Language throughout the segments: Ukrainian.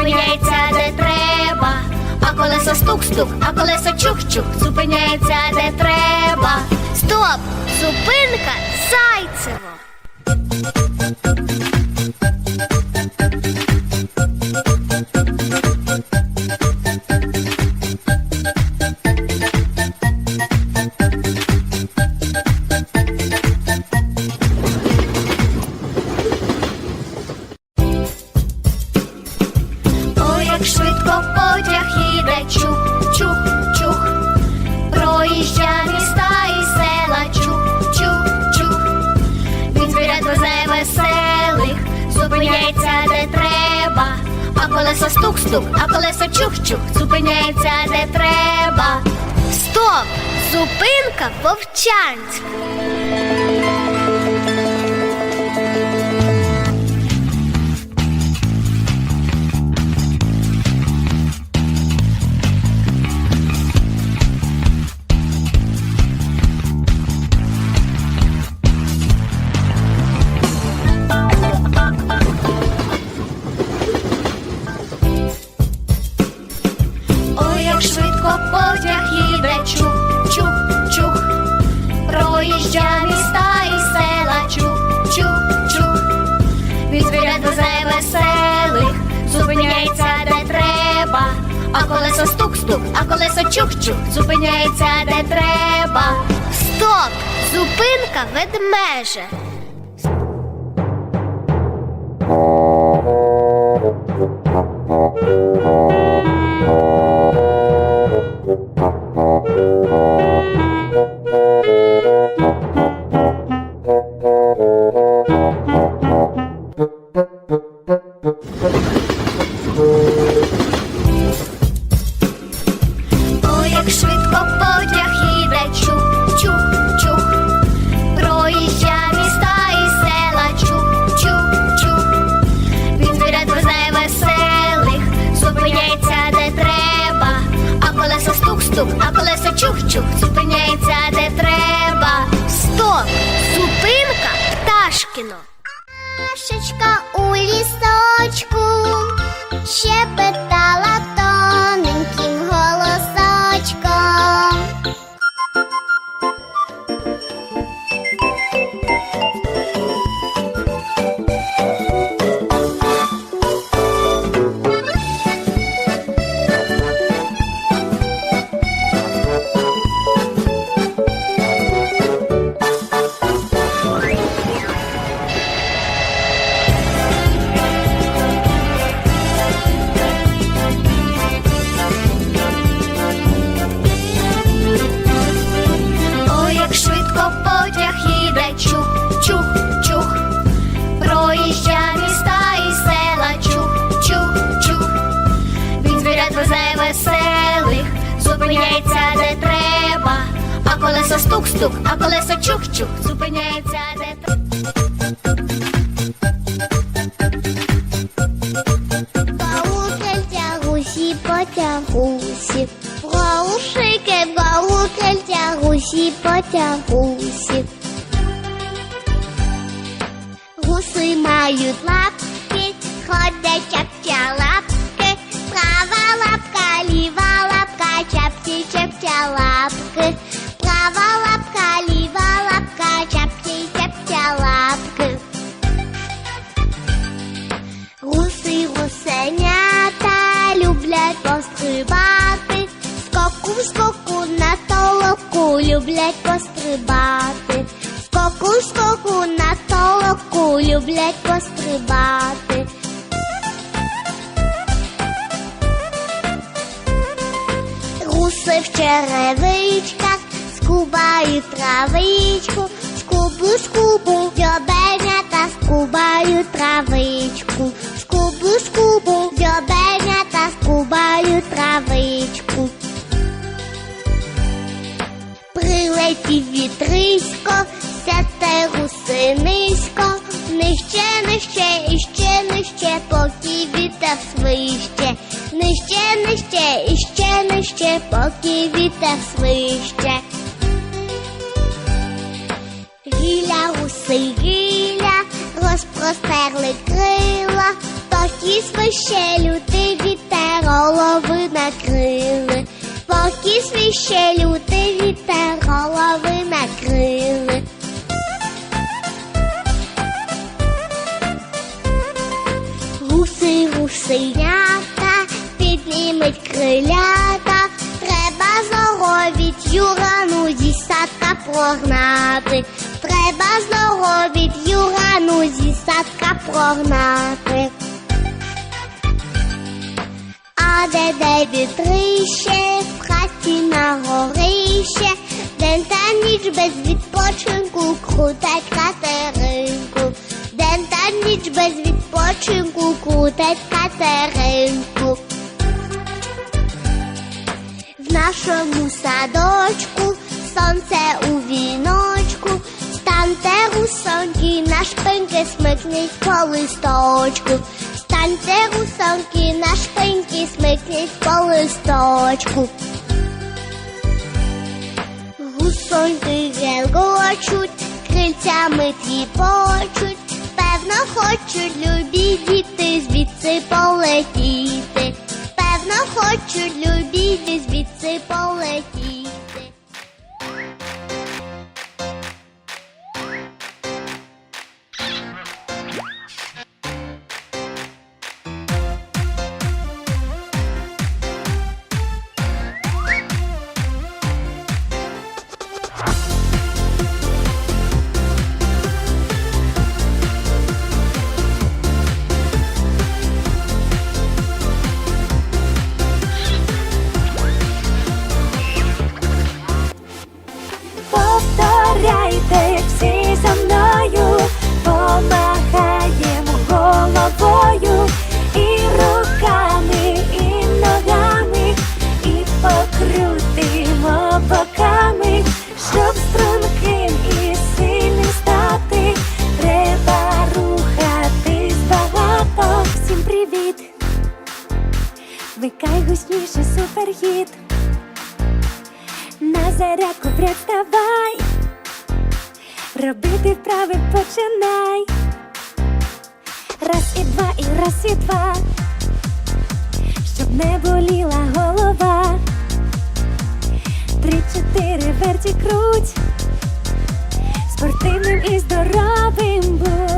зупиняється де треба. А колеса стук-стук, а колесо чух-чух, зупиняється де треба. Стоп! Зупинка Зайцево. Колесо стук-стук, а колесо чух-чух, зупиняється де треба. Стоп! Зупинка Вовчанськ. Від звірят везе веселих, зупиняється де треба. А колесо стук-стук, а колесо чух-чух, зупиняється де треба. Стоп! Зупинка ведмежа. Стук-стук, а колесо чух-чух, зупиняється де треба. Стоп! Зупинка Пташкіно. Пташечка у лісочку щебетала А колесо стук-стук, а колесо чух-чух, зупиняється де треба. Гаукельця гусі потягусі, Гаушики, гаукельця гусі потягусі. Гуси мають лапки, ходять чапча лапки, скоку на толоку люблять пострибати, скоку скоку на толоку люблять пострибати. Гуси в черевичках скубають травичку, скубу, скубу, дьобенята скубають травичку, скубу, скубу, дьобенята скубають травичку. Лепі вітрисько, сяте гусинисько, нижче, нижче, іще, нижче, поки вітер свище, нижче, нижче, іще, нижче, поки вітер свище. Гіля гуси гіля, розпростерли крила, тоді свище лютий вітер, голови накрили, поки свище люди. Гусенята, піднімуть крилята, треба здоровіть юрану зі садка прогнати. Треба здоровіть юрану зі садка прогнати. А де де вітрище, в хаті на горище, день та ніч без відпочинку крутать катеринку. Ніч без відпочинку крутать катеринку. В нашому садочку сонце у віночку, станьте русоньки, на шпиньки смикніть по листочку. Станьте русоньки, на шпиньки смикніть по листочку. Гусоньки гелгочуть, крильцями тріпочуть, певно хочуть любі діти звідси полетіти. Певно хочуть любі діти звідси полетіти. Викай гучніше суперхіт. На зарядку представай, робити вправи починай. Раз і два, і раз і два, щоб не боліла голова. Три, чотири, верті круть, спортивним і здоровим будь.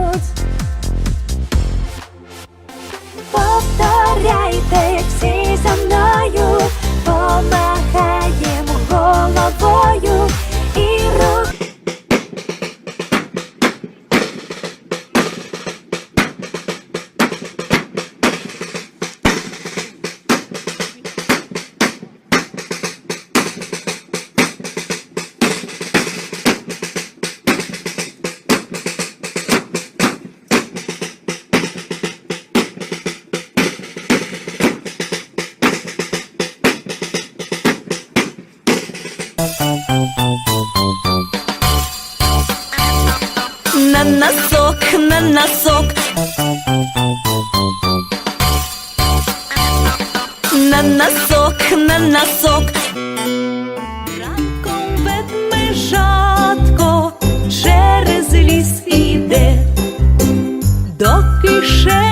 Носок. На носок, на носок. Ранком ведмежатко через ліс іде, до кишені